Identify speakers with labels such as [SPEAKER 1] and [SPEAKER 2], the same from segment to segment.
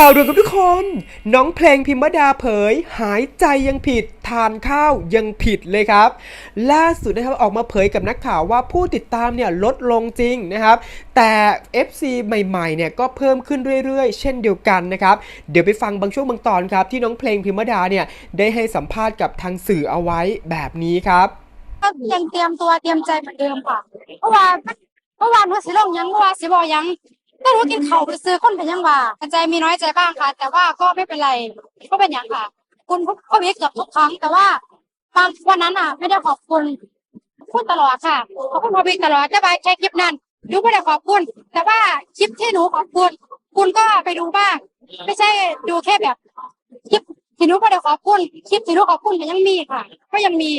[SPEAKER 1] ข่าวด่วนกับทุกคน น้องเพลงพิมพ์ดาเผย หายใจยังผิด ทานข้าวยังผิดเลยครับ ล่าสุดนะครับออกมาเผยกับนักข่าวว่าผู้ติดตามเนี่ยลดลงจริงนะครับ แต่ FC ใหม่ๆเนี่ยก็เพิ่มขึ้นเรื่อยๆ เช่นเดียวกันนะครับเดี๋ยวไปฟังบางช่วงบางตอนครับ ที่น้องเพลงพิมพ์ดาเนี่ยได้ให้สัมภาษณ์กับทางสื่อเอาไว้แบบนี้ครับ
[SPEAKER 2] ก็ยังเตรียมตัวเตรียมใจเหมือนเดิมค่ะเพราะว่าเมื่อวานหนูสิลงยังเมื่อว่าสิบอยัง ก็รู้กินเขาไปซื้อคนเป็นยังว่าใจมีน้อยใจบ้างค่ะ แต่ว่าก็ไม่เป็นไรก็เป็นอย่างค่ะ คุณก็วิเกือบทุกครั้ง แต่ว่าบางวันนั้นอะ ไม่ได้ขอบคุณพูดตลอดค่ะขอบคุณพอวิกตลอดแต่ว่าแค่คลิปนั้นหนูไม่ได้ขอบคุณ แต่ว่าคลิปที่หนูขอบคุณคุณก็ไปดูบ้าง ไม่ใช่ดูแค่แบบคลิปที่หนูไม่ได้ขอบคุณคลิปที่หนูขอบคุณก็ยังมีค่ะ ก็ยังมี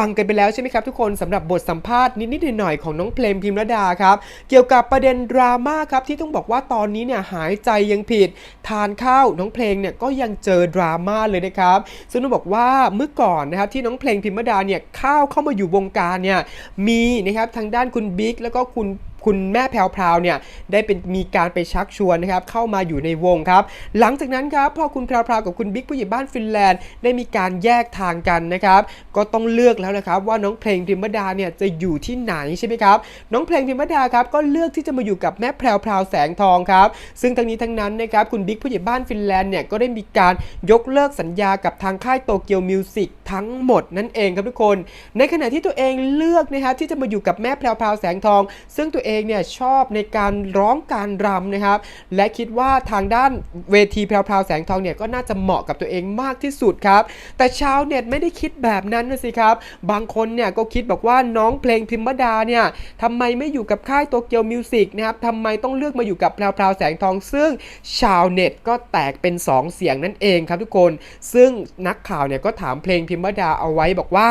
[SPEAKER 1] ฟังกันไปแล้วใช่ไหมครับทุกคนสำหรับบทสัมภาษณ์นิดๆหน่อยๆของน้องเพลงพิมรดาครับ เกี่ยวกับประเด็นดราม่าครับที่ต้องบอกว่าตอนนี้เนี่ยหายใจยังผิด ทานข้าวน้องเพลงเนี่ยก็ยังเจอดราม่าเลยนะครับซึ่งต้องบอกว่าเมื่อก่อนนะครับที่น้องเพลงพิมรดาเนี่ยเข้าวเข้ามาอยู่วงการเนี่ยมีนะครับทางด้านคุณบิ๊กแล้วก็คุณ คุณแม่แพรวพราวเนี่ยได้เป็นมีการไปชักชวนนะครับเข้ามาอยู่ในวงครับ หลังจากนั้นครับพอคุณแพรวพราวกับคุณบิ๊กผู้ใหญ่บ้านฟินแลนด์ได้มีการแยกทางกันนะครับ ก็ต้องเลือกแล้วนะครับว่าน้องเพลงพิมดาเนี่ยจะอยู่ที่ไหนใช่ไหมครับ น้องเพลงพิมดาครับก็เลือกที่จะมาอยู่กับแม่แพรวพราวแสงทองครับ ซึ่งทั้งนี้ทั้งนั้นนะครับคุณบิ๊กผู้ใหญ่บ้านฟินแลนด์เนี่ยก็ได้มีการยกเลิกสัญญากับทางค่ายโตเกียวมิวสิกทั้งหมดนั่นเองครับทุกคน ในขณะที่ตัวเองเลือกนะครับที่จะมาอยู่กับแม่แพรวพราวแสงทอง ซึ่งตัวเองเนี่ยชอบในการร้องการรำนะครับ และคิดว่าทางด้านเวทีแพรวพราวแสงทองเนี่ยก็น่าจะเหมาะกับตัวเองมากที่สุดครับ แต่ชาวเน็ตไม่ได้คิดแบบนั้นนะสิครับ บางคนเนี่ยก็คิดบอกว่าน้องเพลงพิมพ์ดาเนี่ยทำไมไม่อยู่กับค่ายโตเกียวมิวสิกนะครับทำไมต้องเลือกมาอยู่กับแพรวพราวแสงทองซึ่งชาวเน็ตก็แตกเป็น 2 เสียงนั่นเองครับทุกคน ซึ่งนักข่าวเนี่ยก็ถามเพลงพิมพ์ดาเอาไว้บอกว่า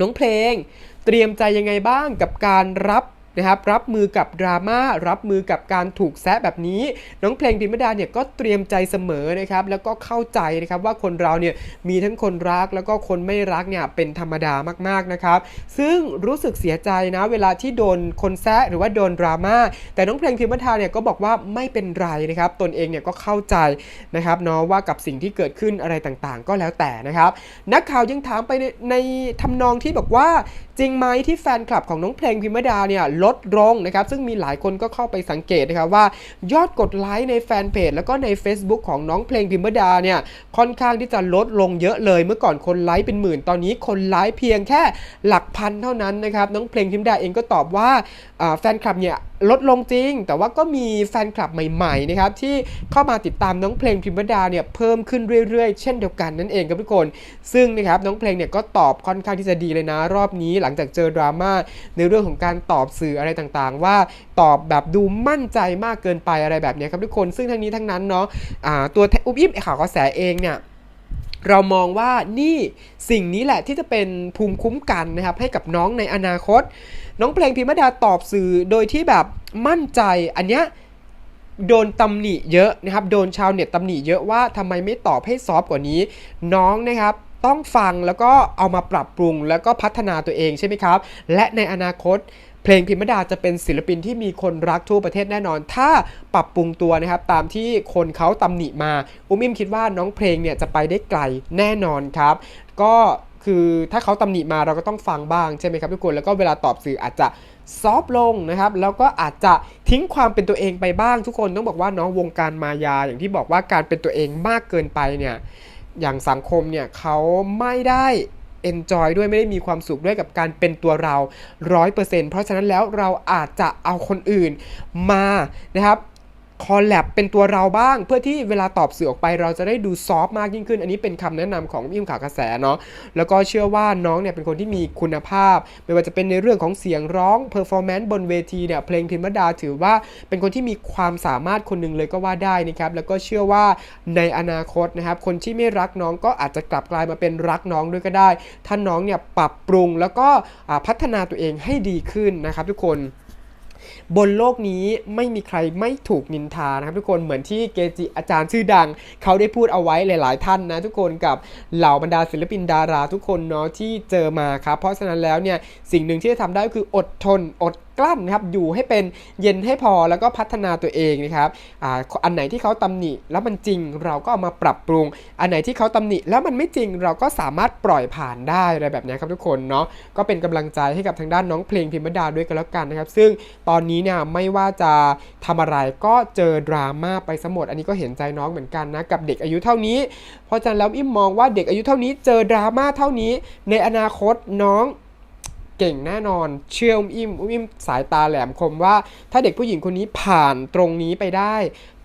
[SPEAKER 1] น้องเพลงเตรียมใจยังไงบ้างกับการรับ นะครับรับมือกับดราม่ารับมือกับการถูกแซะแบบนี้ น้องเพลงพิมพ์ดาเนี่ยก็เตรียมใจเสมอนะครับแล้วก็เข้าใจนะครับว่าคนเราเนี่ยมีทั้งคนรักแล้วก็คนไม่รักเนี่ยเป็นธรรมดามากๆนะครับซึ่งรู้สึกเสียใจนะเวลาที่โดนคนแซะหรือว่าโดนดราม่าแต่น้องเพลงพิมพ์ดาเนี่ยก็บอกว่าไม่เป็นไรนะครับ ตนเองเนี่ยก็เข้าใจนะครับเนาะว่ากับสิ่งที่เกิดขึ้นอะไรต่างๆ ก็แล้วแต่นะครับ นักข่าวยังถามไปในในทำนองที่บอกว่าจริงไหมที่แฟนคลับของน้องเพลงพิมพ์ดาเนี่ยลดลงนะครับซึ่งมีหลายคนก็เข้าไปสังเกตนะครับว่ายอดกดไลค์ในแฟนเพจแล้วก็ใน Facebook ของน้องเพลงพิมพ์ดาเนี่ยค่อนข้างที่จะลดลงเยอะเลย เมื่อก่อนคนไลค์เป็นหมื่นตอนนี้คนไลค์เพียงแค่หลักพันเท่านั้นนะครับน้องเพลงพิมพ์ดาเองก็ตอบว่าแฟนคลับเนี่ยลดลงจริง แต่ว่าก็มีแฟนคลับใหม่ๆนะครับที่เข้ามาติดตามน้องเพลงพิมพ์ดาเนี่ยเพิ่มขึ้นเรื่อยๆ เช่นเดียวกันนั่นเองครับทุกคน ซึ่งนะครับน้องเพลงเนี่ยก็ตอบค่อนข้างที่จะดีเลยนะ รอบนี้หลังจากเจอดราม่าในเรื่องของการตอบสื่ออะไรต่างๆ ว่าตอบแบบดูมั่นใจมากเกินไปอะไรแบบนี้ครับทุกคนซึ่งทั้งนี้ทั้งนั้นเนาะอ่าตัวอุบอิบข่าวกระแสเองเนี่ยเรามองว่านี่สิ่งนี้แหละที่จะเป็นภูมิคุ้มกันนะครับให้กับน้องในอนาคต น้องเพลงพิมดาตอบสื่อโดยที่แบบมั่นใจอันเนี้ยโดนตำหนิเยอะนะครับ โดนชาวเน็ตตำหนิเยอะว่าทำไมไม่ตอบให้ซอฟกว่านี้ น้องนะครับต้องฟังแล้วก็เอามาปรับปรุงแล้วก็พัฒนาตัวเองใช่ไหมครับ และในอนาคต เพลงพิมดาจะเป็นศิลปินที่มีคนรักทั่วประเทศแน่นอน ถ้าปรับปรุงตัวนะครับตามที่คนเขาตำหนิมา อุ้มอิมคิดว่าน้องเพลงเนี่ยจะไปได้ไกลแน่นอนครับ ก็คือถ้าเขาตำหนิมาเราก็ต้องฟังบ้างใช่ไหมครับทุกคน แล้วก็เวลาตอบสื่ออาจจะซอฟลงนะครับ แล้วก็อาจจะทิ้งความเป็นตัวเองไปบ้างทุกคนต้องบอกว่าน้องวงการมายา อย่างที่บอกว่าการเป็นตัวเองมากเกินไปเนี่ยอย่างสังคมเนี่ยเขาไม่ได้ enjoy ด้วยไม่ได้มีความสุขด้วยกับการเป็นตัวเรา 100%เพราะฉะนั้นแล้วเราอาจจะเอาคนอื่นมานะครับ คอลแลบเป็นตัวเราบ้าง เพื่อที่เวลาตอบสื่อออกไปเราจะได้ดูซอฟมากยิ่งขึ้น อันนี้เป็นคำแนะนำของยิ่งข่าวกระแสเนาะแล้วก็เชื่อว่าน้องเนี่ยเป็นคนที่มีคุณภาพ ไม่ว่าจะเป็นในเรื่องของเสียงร้องเพอร์ฟอร์แมนซ์บนเวทีเนี่ยเพลงพิมดาถือว่าเป็นคนที่มีความสามารถคนหนึ่งเลยก็ว่าได้นะครับแล้วก็เชื่อว่าในอนาคตนะครับคนที่ไม่รักน้องก็อาจจะกลับกลายมาเป็นรักน้องด้วยก็ได้ ถ้าน้องเนี่ยปรับปรุงแล้วก็พัฒนาตัวเองให้ดีขึ้นนะครับทุกคน บนโลกนี้ไม่มีใครไม่ถูกนินทานะครับทุกคนเหมือนที่เกจิอาจารย์ชื่อดัง เขาได้พูดเอาไว้หลาย ๆ ท่านนะทุกคนกับเหล่าบรรดาศิลปินดาราทุกคนเนาะที่เจอมาครับเพราะฉะนั้นแล้วเนี่ยสิ่งหนึ่งที่จะทำได้ก็คืออดทนอด กลั้นนะครับอยู่ให้เป็นเย็นให้พอแล้วก็พัฒนาตัวเองนะครับอ่าอันไหนที่เขาตำหนิแล้วมันจริงเราก็เอามาปรับปรุง อันไหนที่เขาตำหนิแล้วมันไม่จริงเราก็สามารถปล่อยผ่านได้อะไรแบบนี้ครับทุกคนเนาะก็เป็นกำลังใจให้กับทางด้านน้องเพลงพิมพ์ดาด้วยกันแล้วกันนะครับ ซึ่งตอนนี้เนี่ยไม่ว่าจะทำอะไรก็เจอดราม่าไปสมด อันนี้ก็เห็นใจน้องเหมือนกันนะกับเด็กอายุเท่านี้ เพราะฉะนั้นแล้วอิมมองว่าเด็กอายุเท่านี้เจอดราม่าเท่านี้ ในอนาคตน้อง เก่งแน่นอน เชื่ออุ้มอิ่มอุ้มอิ่มสายตาแหลมคมว่า ถ้าเด็กผู้หญิงคนนี้ผ่านตรงนี้ไปได้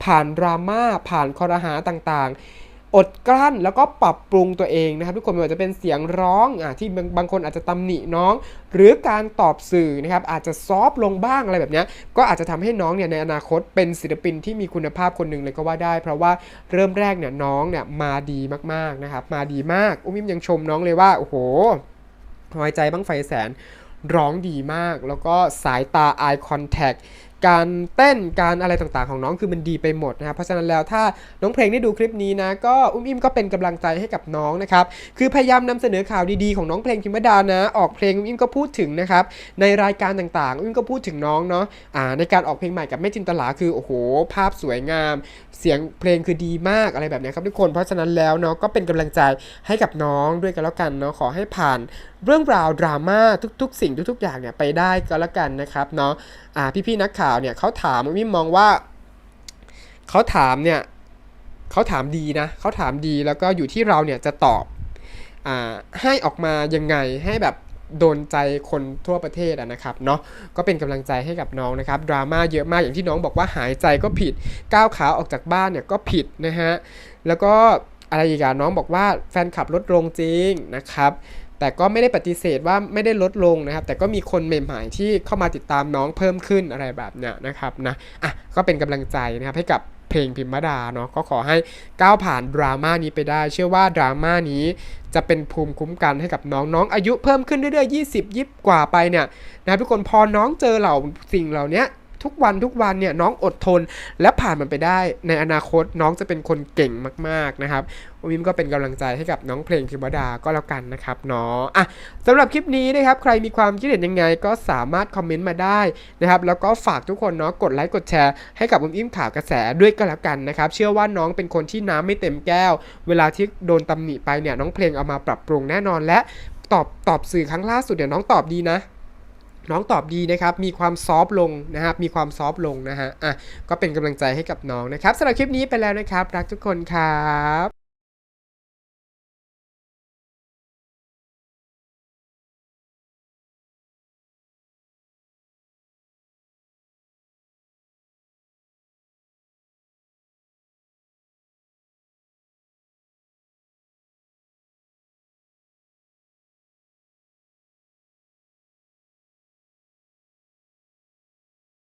[SPEAKER 1] ผ่านดราม่าผ่านคอรหาต่างๆ อดกลั้นแล้วก็ปรับปรุงตัวเองนะครับ ทุกคนไม่ว่าจะเป็นเสียงร้องอที่บางคนอาจจะตำหนิน้อง หรือการตอบสื่อนะครับอาจจะซอฟต์ลงบ้างอะไรแบบนี้ก็อาจจะทำให้น้องเนี่ยในอนาคตเป็นศิลปินที่มีคุณภาพคนหนึ่งเลยก็ว่าได้ เพราะว่าเริ่มแรกเนี่ยน้องเนี่ยมาดีมากๆนะครับมาดีมากอุ้มอิ่มยังชมน้องเลยว่าโอ้โห หอยใจบ้างไฟแสนร้องดีมาก แล้วก็สายตา eye contact การเต้นการอะไรต่างๆ ของน้องคือมันดีไปหมดนะครับเพราะฉะนั้นแล้วถ้าน้องเพลงได้ดูคลิปนี้นะก็อุ้มอิมก็เป็นกำลังใจให้กับน้องนะครับคือพยายามนำเสนอข่าวดีๆของน้องเพลงพิมดานะ ออกเพลงอุ้มอิมก็พูดถึงนะครับในรายการต่างๆอุ้มอิมก็พูดถึงน้องเนาะอ่าในการออกเพลงใหม่กับแม่จินตลาคือโอ้โห ภาพสวยงาม เสียงเพลงคือดีมากอะไรแบบนี้ครับทุกคนเพราะฉะนั้นแล้วเนาะก็เป็นกำลังใจให้กับน้องด้วยกันแล้วกันเนาะขอให้ผ่านเรื่องราวดราม่าทุก ๆ สิ่งทุก ๆ อย่างเนี่ยไปได้ก็แล้วกันนะครับเนาะอ่าพี่ๆนักข่าวเนี่ยเขาถามมิมมองว่าเขาถามเนี่ยเขาถามดีนะเขาถามดีแล้วก็อยู่ที่เราเนี่ยจะตอบอให้ออกมายังไงให้แบบโดนใจคนทั่วประเทศะนะครับเนาะก็เป็นกำลังใจให้กับน้องนะครับดราม่าเยอะมากอย่างที่น้องบอกว่าหายใจก็ผิดก้าวขาออกจากบ้านเนี่ยก็ผิดนะฮะแล้วก็อะไรอีกอะน้องบอกว่าแฟนคลับลดลงจริงนะครับ แต่ก็ไม่ได้ปฏิเสธว่าไม่ได้ลดลงนะครับ แต่ก็มีคนใหม่ๆที่เข้ามาติดตามน้องเพิ่มขึ้นอะไรแบบเนี้ยนะครับนะอะก็เป็นกำลังใจนะครับให้กับเพลงพิมพ์ดาเนาะก็ขอให้ก้าวผ่านดราม่านี้ไปได้ เชื่อว่าดราม่านี้จะเป็นภูมิคุ้มกันให้กับน้องน้องอายุเพิ่มขึ้นเรื่อยๆ 20 ยิบกว่าไปเนี่ยนะทุกคนพอน้องเจอเหล่าสิ่งเหล่านี้ ทุกวันทุกวันเนี่ยน้องอดทนและผ่านมันไปได้ ในอนาคตน้องจะเป็นคนเก่งมากๆนะครับวิมก็เป็นกำลังใจให้กับน้องเพลงพิมดาก็แล้วกันนะครับเนาะอะสำหรับคลิปนี้นะครับใครมีความคิดเห็นยังไงก็สามารถคอมเมนต์มาได้นะครับแล้วก็ฝากทุกคนเนาะกดไลค์กดแชร์ให้กับอุ้มอิ่มข่าวกระแสด้วยก็แล้วกันนะครับเชื่อว่าน้องเป็นคนที่น้ำไม่เต็มแก้ว เวลาที่โดนตำหนิไปเนี่ยน้องเพลงเอามาปรับปรุงแน่นอนและตอบตอบสื่อครั้งล่าสุดเนี่ยน้องตอบดีนะ น้องตอบดีนะครับ มีความซอฟต์ลงนะครับ มีความซอฟต์ลงนะฮะ อะ ก็เป็นกำลังใจให้กับน้องนะครับสำหรับคลิปนี้ไปแล้วนะครับ รักทุกคนครับ